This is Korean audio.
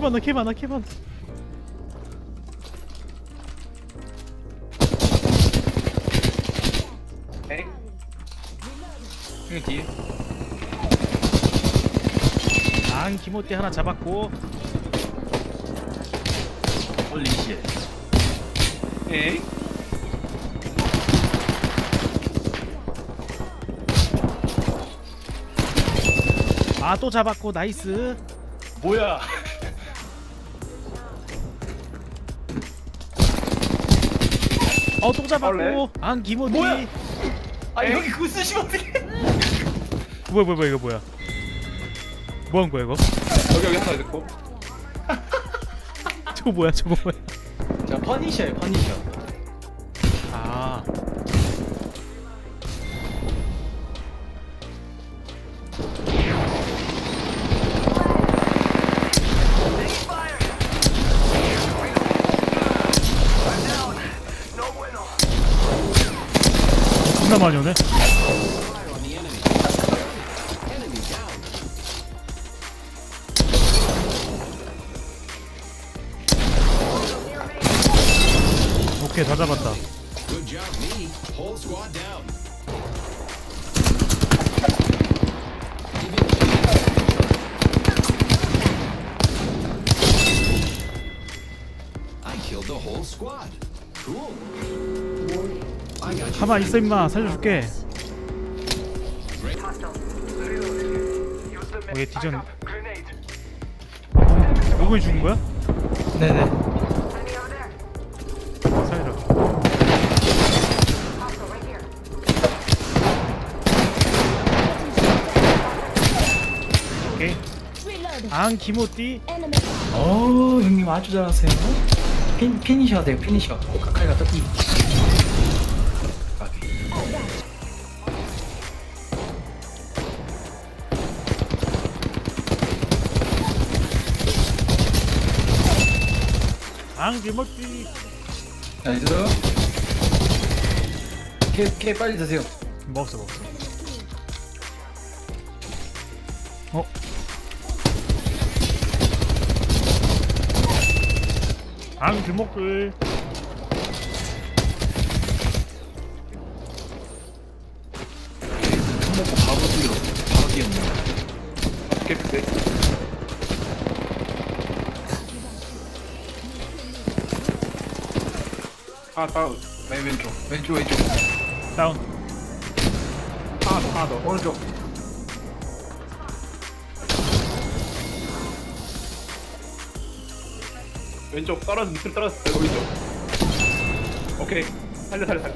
많아 개 많아 개 많아 에이 형님 뒤에 앙 기모띠 하나 잡았고. 홀리 씨 에이 아 또 잡았고. 나이스. 뭐야 어 또 잡았고. 원래? 앙 기모띠 뭐야? 아 여기 그거 쓰시면 어떡해? 뭐야 뭐야 뭐야 이거 뭐야? 뭐 한 거야 이거? 여기 여기 하나 있고. 저거 뭐야 저거 뭐야? 자 퍼니셔요 퍼니셔. 아 존나 많이 오네 오케이 다 잡았다. 가만 있어 임마. 살려줄게. 어, 얘 뒤졌네 누구이 죽은 거야? 네네. 살려 오케이. 앙 기모띠. 어 형님 아주 잘하세요. 핀, 피니셔 돼요 피니셔. 가까이 갔다 이앙 기모띠 나이스 케, 케 빨리 드세요. 먹었어 먹었어. 어? 앙 기모띠 먹고 아 다운 맨 왼쪽. 왼쪽 왼쪽. 다운. 하나 더 하나 더 오른쪽. 왼쪽 떨어져 밑으로 떨어졌어요 왼쪽. 오케이. 살려 살려 살려